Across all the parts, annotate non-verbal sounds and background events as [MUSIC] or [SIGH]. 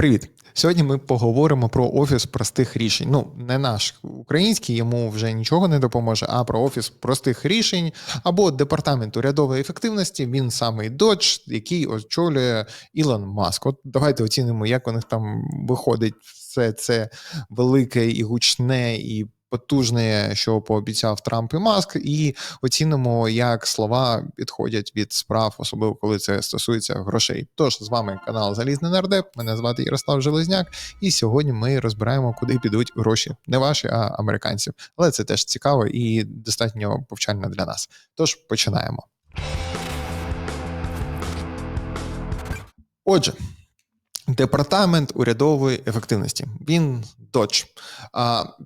Привіт! Сьогодні ми поговоримо про офіс простих рішень. Ну, не наш український, йому вже нічого не допоможе, а про офіс простих рішень або департамент урядової ефективності. Він самий доч, який очолює Ілон Маск. От давайте оцінимо, як у них там виходить все це велике і гучне і потужне, що пообіцяв Трамп і Маск, і оцінимо, як слова підходять від справ, особливо коли це стосується грошей. Тож з вами канал Залізний Нардеп. Мене звати Ярослав Железняк, і сьогодні ми розбираємо, куди підуть гроші, не ваші, а американців. Але це теж цікаво і достатньо повчально для нас. Тож починаємо. Отже, Департамент урядової ефективності. Він доч.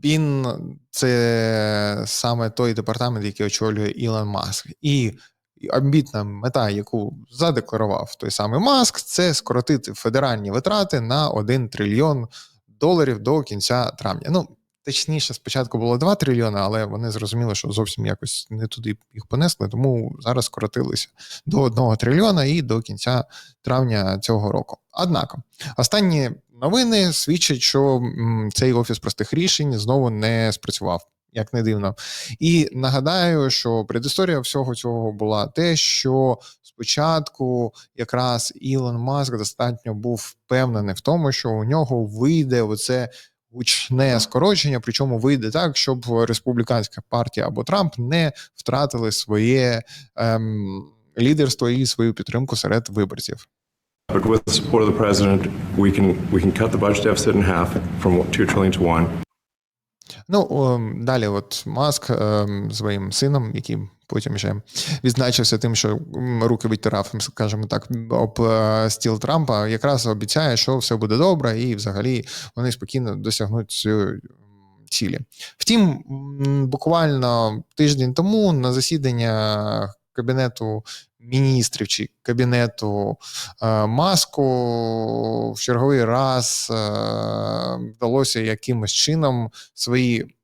Він це саме той департамент, який очолює Ілон Маск. І амбітна мета, яку задекларував той самий Маск, це скоротити федеральні витрати на 1 трильйон доларів до кінця травня. Ну, Точніше, спочатку було 2 трильйони, але вони зрозуміли, що зовсім якось не туди їх понесли, тому зараз скоротилися до 1 трильйона і до кінця травня цього року. Однак, останні новини свідчать, що цей офіс простих рішень знову не спрацював. Як не дивно, і нагадаю, що предісторія всього цього була те, що спочатку якраз Ілон Маск достатньо був впевнений в тому, що у нього вийде оце гучне скорочення, причому вийде так, щоб республіканська партія або Трамп не втратили своє ем, лідерство і свою підтримку серед виборців. With the support of the president, we can we can cut the budget deficit in half from 2 trillion to 1. Ну далі, от Маск ем, своїм сином, який потім ще відзначився тим, що руки відтирав, скажімо так, об е, стіл Трампа, якраз обіцяє, що все буде добре, і взагалі вони спокійно досягнуть цю цілі. Втім, буквально тиждень тому на засідання кабінету міністрів чи кабінету е, маску в черговий раз е, вдалося якимось чином свої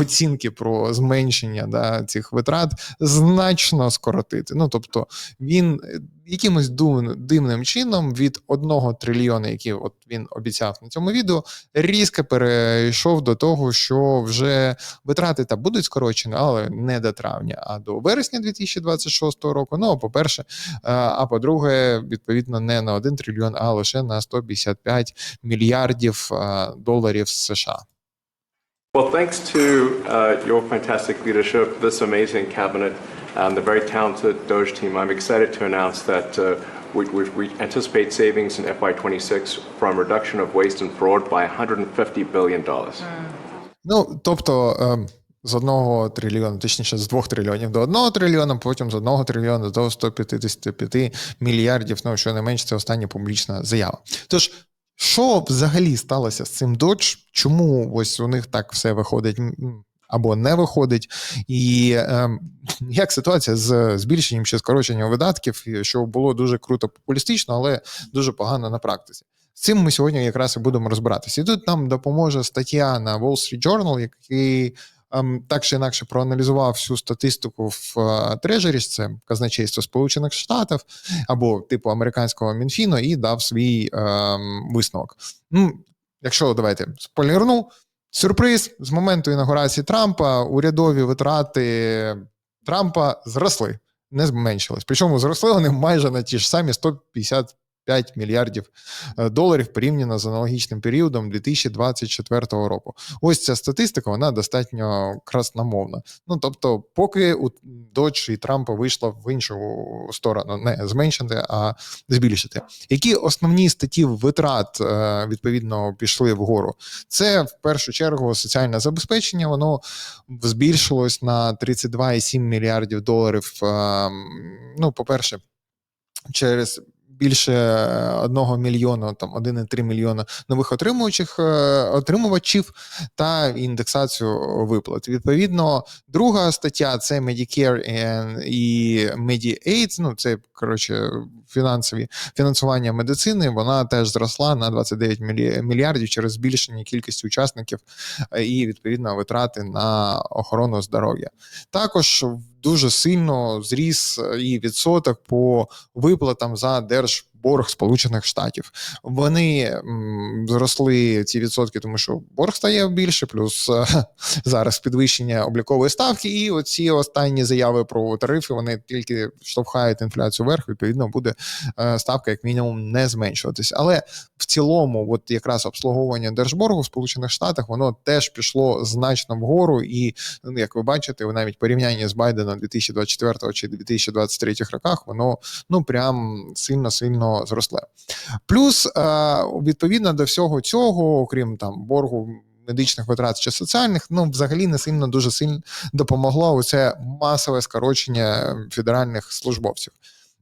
оцінки про зменшення да, цих витрат значно скоротити. Ну тобто він е, якимось дивним чином від одного трильйона, який от він обіцяв на цьому відео, різко перейшов до того, що вже витрати та будуть скорочені, але не до травня, а до вересня 2026 року. Ну, по-перше, е, а по-друге, відповідно, не на 1 трильйон, а лише на 155 мільярдів е, доларів США. Well, thanks to uh, your fantastic leadership, this amazing cabinet, and the very talented Doge team, I'm excited to announce that uh, we, we, we, anticipate savings in FY26 from reduction of waste and fraud by 150 billion dollars. Ну, тобто, з одного трильйона, точніше, з двох трильйонів до одного трильйона, потім з одного трильйона до 155 мільярдів. Ну, що не менше, це остання публічна заява. Тож. Що взагалі сталося з цим Dodge? Чому ось у них так все виходить або не виходить? І е, як ситуація з збільшенням чи скороченням видатків, що було дуже круто популістично, але дуже погано на практиці? З цим ми сьогодні якраз і будемо розбиратися. І тут нам допоможе стаття на Wall Street Journal, який так чи інакше проаналізував всю статистику в Трежері, це казначейство Сполучених Штатів або типу американського Мінфіну, і дав свій ем, висновок. Ну, Якщо давайте спойлерну, сюрприз з моменту інаугурації Трампа урядові витрати Трампа зросли, не зменшились. Причому зросли вони майже на ті ж самі 150 5 мільярдів е, доларів порівняно з аналогічним періодом 2024 року. Ось ця статистика вона достатньо красномовна. Ну тобто, поки у Додж і Трампа вийшло в іншу сторону, не зменшити, а збільшити. Які основні статті витрат е, відповідно пішли вгору? Це в першу чергу соціальне забезпечення. Воно збільшилось на 32,7 мільярдів доларів. Ем, ну, по перше, через більше одного мільйона, там 1,3 мільйона нових отримуючих е, отримувачів та індексацію виплат. Відповідно, друга стаття це Medicare і Mediaid, Ну це коротше фінансові фінансування медицини. Вона теж зросла на 29 мільярдів через збільшення кількості учасників е, і відповідно витрати на охорону здоров'я. Також дуже сильно зріс е, і відсоток по виплатам за держ борг Сполучених Штатів. Вони зросли ці відсотки, тому що борг стає більше, плюс е, [LAUGHS] зараз підвищення облікової ставки, і оці останні заяви про тарифи вони тільки штовхають інфляцію вверх. Відповідно, буде е, ставка як мінімум не зменшуватись. Але в цілому, от якраз обслуговування держборгу в Сполучених Штатах воно теж пішло значно вгору, і ну, як ви бачите, навіть порівнянні з Байденом 2024 чи 2023 роках, воно ну прям сильно сильно зросле. Плюс, е, відповідно до всього цього, окрім там боргу. Медичних витрат чи соціальних, ну взагалі не сильно дуже сильно допомогло оце масове скорочення федеральних службовців.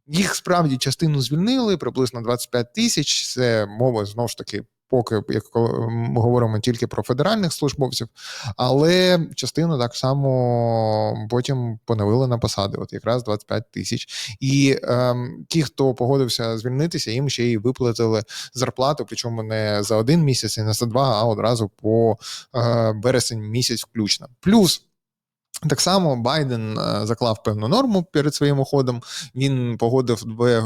Їх справді частину звільнили, приблизно 25 тисяч. Це мова знову ж таки, поки як ми говоримо тільки про федеральних службовців, але частину так само потім поновили на посади, от якраз 25 тисяч. І ем, ті, хто погодився звільнитися, їм ще й виплатили зарплату, причому не за один місяць, і не за два, а одразу по е, березень місяць включно. Плюс. Так само Байден е, заклав певну норму перед своїм уходом. Він погодив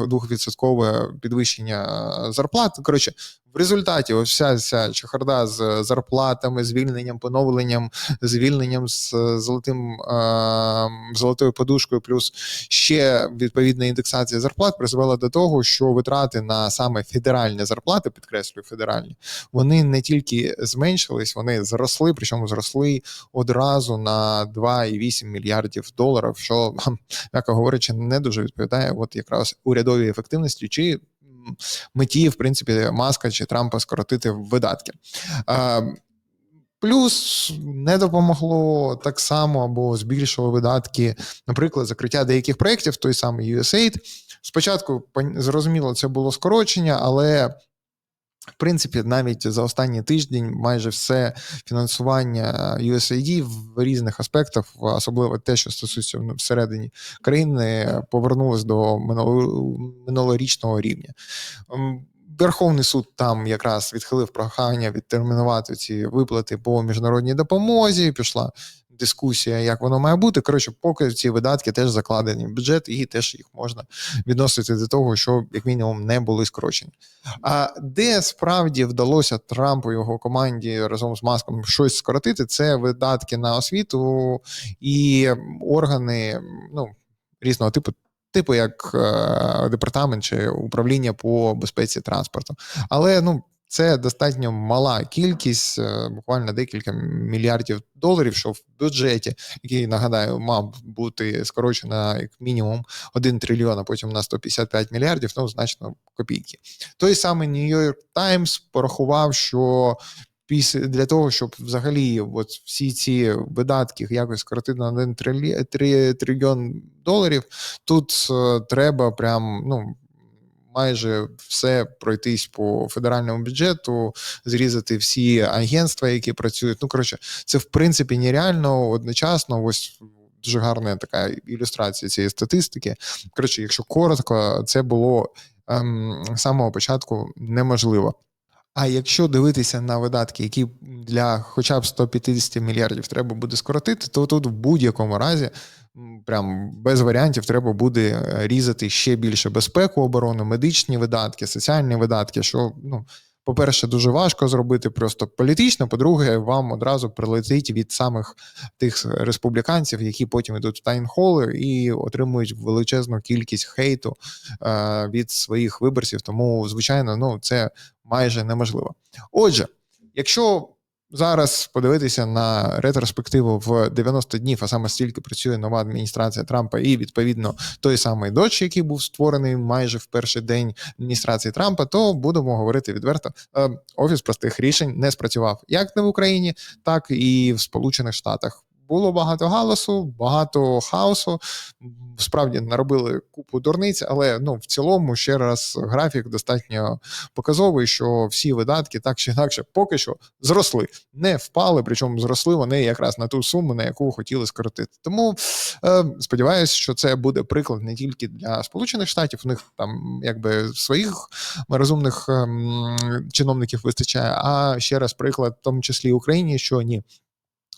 двохвідсоткове підвищення е, зарплат. Коротше, в результаті ось вся ця чехарда з зарплатами, звільненням, поновленням, звільненням з золотим е, золотою подушкою, плюс ще відповідна індексація зарплат призвела до того, що витрати на саме федеральні зарплати, підкреслюю, федеральні, вони не тільки зменшились, вони зросли, причому зросли одразу на 2,8 мільярдів доларів, що, м'яко говорячи, не дуже відповідає от якраз урядовій ефективності чи меті, в принципі, Маска чи Трампа скоротити видатки. Плюс не допомогло так само або збільшило видатки, наприклад, закриття деяких проєктів, той самий USAID. Спочатку зрозуміло, це було скорочення, але в принципі, навіть за останній тиждень майже все фінансування USAID в різних аспектах, особливо те, що стосується всередині країни, повернулось до минуло- минулорічного рівня. Верховний суд там якраз відхилив прохання відтермінувати ці виплати по міжнародній допомозі. Пішла дискусія, як воно має бути. Коротше, поки ці видатки теж закладені в бюджет, і теж їх можна відносити до того, що як мінімум не були скорочені. А де справді вдалося Трампу його команді разом з маском щось скоротити, це видатки на освіту і органи ну, різного типу. Типу як е, департамент чи управління по безпеці транспорту, але ну це достатньо мала кількість, е, буквально декілька мільярдів доларів, що в бюджеті, який нагадаю, мав бути скорочено як мінімум 1 трильйон, а потім на 155 мільярдів, ну значно копійки. Той самий York Times порахував, що після для того, щоб взагалі от всі ці видатки якось скоротити на 1 три, трильйон доларів, тут е, треба прям ну. Майже все пройтись по федеральному бюджету, зрізати всі агентства, які працюють. Ну коротше, це в принципі нереально одночасно. Ось дуже гарна така ілюстрація цієї статистики. Коротше, якщо коротко, це було ем, з самого початку неможливо. А якщо дивитися на видатки, які для хоча б 150 мільярдів треба буде скоротити, то тут в будь-якому разі прям без варіантів треба буде е, різати ще більше безпеку, оборону, медичні видатки, соціальні видатки, що ну. По-перше, дуже важко зробити просто політично. По-друге, вам одразу прилетить від самих тих республіканців, які потім йдуть в тайнхоли і отримують величезну кількість хейту е, від своїх виборців. Тому, звичайно, ну це майже неможливо. Отже, якщо зараз подивитися на ретроспективу в 90 днів, а саме стільки працює нова адміністрація Трампа, і відповідно той самий доч, який був створений майже в перший день адміністрації Трампа, то будемо говорити відверто. е, Офіс простих рішень не спрацював як не в Україні, так і в Сполучених Штатах. Було багато галасу, багато хаосу. Справді наробили купу дурниць, але ну в цілому ще раз графік достатньо показовий, що всі видатки так чи інакше поки що зросли, не впали. Причому зросли вони якраз на ту суму, на яку хотіли скоротити. Тому е, сподіваюся, що це буде приклад не тільки для Сполучених Штатів. У них там якби своїх розумних ем, чиновників вистачає, а ще раз приклад, в тому числі Україні, що ні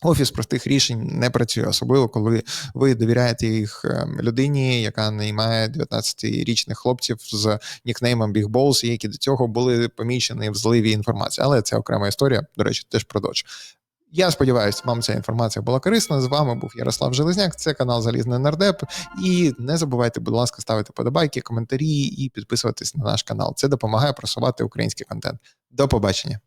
Офіс простих рішень не працює, особливо коли ви довіряєте їх ем, людині, яка наймає 19-річних хлопців з нікнеймом Big Balls, які до цього були помічені в зливі інформації. Але це окрема історія. До речі, теж про Dodge. Я сподіваюся, вам ця інформація була корисна. З вами був Ярослав Железняк. Це канал Залізний Нардеп. І не забувайте, будь ласка, ставити подобайки, коментарі і підписуватись на наш канал. Це допомагає просувати український контент. До побачення.